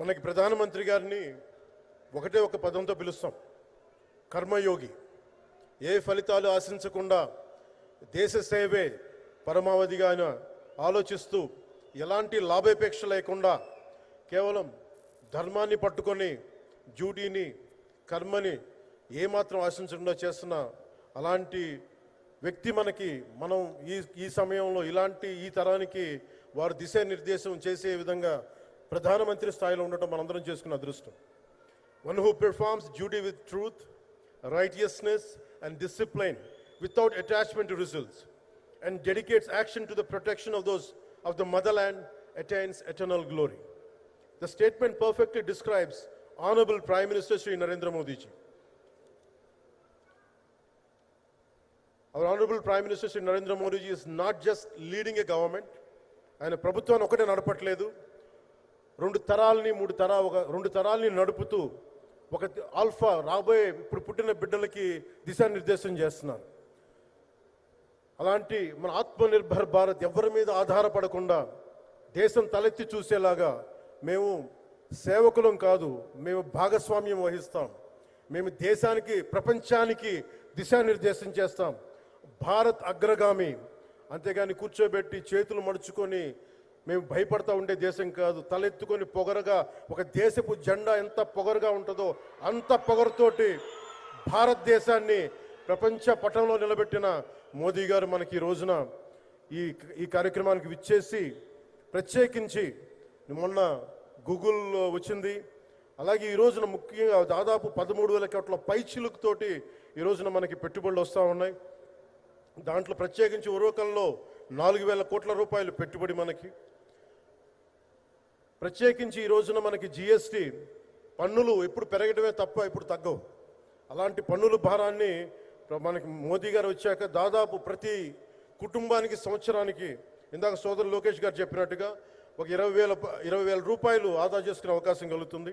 మనకి ప్రధానమంత్రి గారిని ఒకటే ఒక పదంతో పిలుస్తాం. కర్మయోగి. ఏ ఫలితాలు ఆశించకుండా దేశ సేవే పరమావధిగా ఆయన ఆలోచిస్తూ ఎలాంటి లాభాపేక్ష లేకుండా కేవలం ధర్మాన్ని పట్టుకొని డ్యూటీని కర్మని ఏమాత్రం ఆశించకుండా చేస్తున్న అలాంటి వ్యక్తి మనకి మనం ఈ ఈ సమయంలో ఇలాంటి ఈ తరానికి వారు దిశానిర్దేశం చేసే విధంగా ప్రధానమంత్రి స్థాయిలో ఉండటం మనందరం చేసుకున్న అదృష్టం one who performs duty with truth, righteousness, and discipline without attachment to results, and dedicates action to the protection of those of the motherland attains eternal glory. The statement perfectly describes Honorable Prime Minister Sri Narendra Modi ji. Our Honorable Prime Minister Sri Narendra Modi ji is not just leading a government, ఆయన ప్రభుత్వాన్ని ఒకటే నడపట్లేదు రెండు తరాలని మూడు తరా ఒక రెండు తరాలని నడుపుతూ ఒక ఆల్ఫా రాబోయే ఇప్పుడు పుట్టిన బిడ్డలకి దిశానిర్దేశం చేస్తున్నాను. అలాంటి మన ఆత్మనిర్భర్ భారత్ ఎవరి మీద ఆధారపడకుండా దేశం తలెత్తి చూసేలాగా మేము సేవకులం కాదు మేము భాగస్వామ్యం వహిస్తాం. మేము దేశానికి ప్రపంచానికి దిశానిర్దేశం చేస్తాం. భారత్ అగ్రగామి. అంతేగాని కూర్చోబెట్టి చేతులు మడుచుకొని మేము భయపడతా ఉండే దేశం కాదు. తలెత్తుకొని పొగరగా ఒక దేశపు జెండా ఎంత పొగరుగా ఉంటుందో అంత పొగరుతోటి భారతదేశాన్ని ప్రపంచ పటంలో నిలబెట్టిన మోదీ గారు మనకి ఈ రోజున ఈ ఈ కార్యక్రమానికి విచ్చేసి ప్రత్యేకించి మొన్న గూగుల్లో వచ్చింది. అలాగే ఈ రోజున ముఖ్యంగా దాదాపు పదమూడు వేల కోట్ల పైచిలుకుతోటి ఈ రోజున మనకి పెట్టుబడులు వస్తూ ఉన్నాయి. దాంట్లో ప్రత్యేకించి ఉరవకంలో నాలుగు వేల కోట్ల రూపాయలు పెట్టుబడి మనకి. ప్రత్యేకించి ఈ రోజున మనకి జిఎస్టి పన్నులు ఎప్పుడు పెరగడమే తప్ప ఇప్పుడు తగ్గవు. అలాంటి పన్నుల భారాన్ని మనకి మోదీ గారు వచ్చాక దాదాపు ప్రతి కుటుంబానికి సంవత్సరానికి ఇందాక సోదరు లోకేష్ గారు చెప్పినట్టుగా ఒక ఇరవై వేల ఇరవై వేల రూపాయలు ఆదా చేసుకునే అవకాశం కలుగుతుంది.